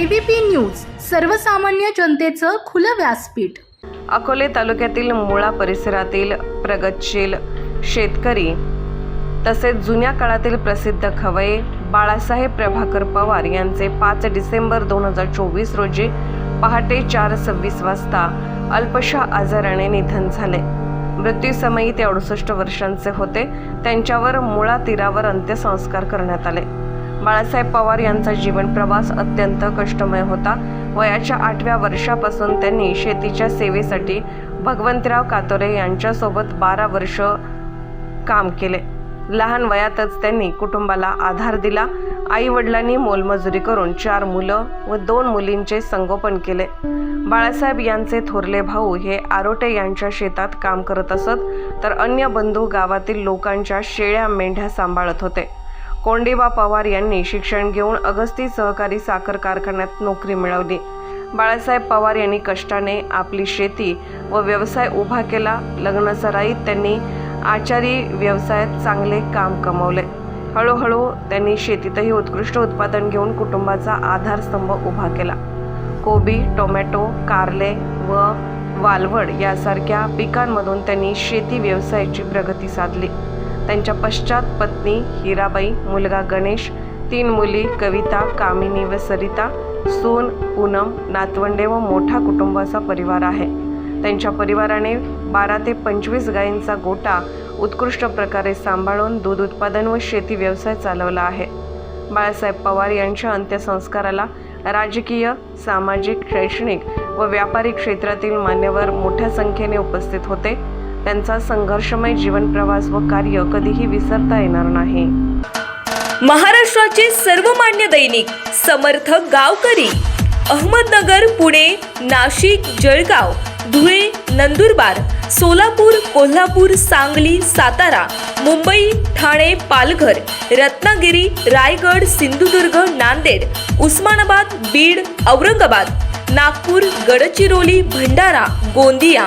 ABP news सर्वसामान्य जनतेचं खुलं व्यासपीठ. अकोले तालुक्यातील मुळा परिसरातील प्रगतशील शेतकरी तसेच जुन्या काळातील प्रसिद्ध खवये बाळासाहेब प्रभाकर पवार यांचे पाच डिसेंबर दोन हजार चोवीस रोजी पहाटे चार सव्वीस वाजता अल्पशा आजाराने निधन झाले. मृत्यूसमयी ते अडुसष्ट वर्षांचे होते. त्यांच्यावर मुळा तीरावर अंत्यसंस्कार करण्यात आले. बाळासाहेब पवार यांचा जीवन प्रवास अत्यंत कष्टमय होता. वयाच्या आठव्या वर्षापासून त्यांनी शेतीच्या सेवेसाठी भगवंतराव कातोरे यांच्यासोबत बारा वर्ष काम केले. लहान वयातच त्यांनी कुटुंबाला आधार दिला. आई वडिलांनी मोलमजुरी करून चार मुलं व दोन मुलींचे संगोपन केले. बाळासाहेब यांचे थोरले भाऊ हे आरोटे यांच्या शेतात काम करत असत तर अन्य बंधू गावातील लोकांच्या शेळ्या मेंढ्या सांभाळत होते. कोंडीबा पवार यांनी शिक्षण घेऊन अगस्ती सहकारी साखर कारखान्यात नोकरी मिळवली. बाळासाहेब पवार यांनी कष्टाने आपली शेती व व्यवसाय उभा केला. लग्नसराईत त्यांनी आचारी व्यवसायात चांगले काम कमवले. हळूहळू त्यांनी शेतीतही उत्कृष्ट उत्पादन घेऊन कुटुंबाचा आधारस्तंभ उभा केला. कोबी टोमॅटो कारले व वालवड यासारख्या पिकांमधून त्यांनी शेती व्यवसायाची प्रगती साधली. त्यांच्या पश्चात पत्नी हिराबाई मुलगा गणेश तीन मुली कविता कामिनी व सरिता सून पूनम नातवंडे व मोठा कुटुंबाचा परिवार आहे. त्यांच्या परिवाराने बारा ते पंचवीस गायींचा गोटा उत्कृष्ट प्रकारे सांभाळून दूध उत्पादन व शेती व्यवसाय चालवला आहे. बाळासाहेब पवार यांच्या अंत्यसंस्काराला राजकीय सामाजिक शैक्षणिक व व्यापारी क्षेत्रातील मान्यवर मोठ्या संख्येने उपस्थित होते. त्यांचा संघर्षमय जीवन प्रवास व कार्य कधीही विसरता येणार नाही. महाराष्ट्राचे सर्वमान्य दैनिक समर्थ गावकरी अहमदनगर पुणे नाशिक जळगाव धुळे नंदुरबार सोलापूर कोल्हापूर सांगली सातारा मुंबई ठाणे पालघर रत्नागिरी रायगड सिंधुदुर्ग नांदेड उस्मानाबाद बीड औरंगाबाद नागपूर गडचिरोली भंडारा गोंदिया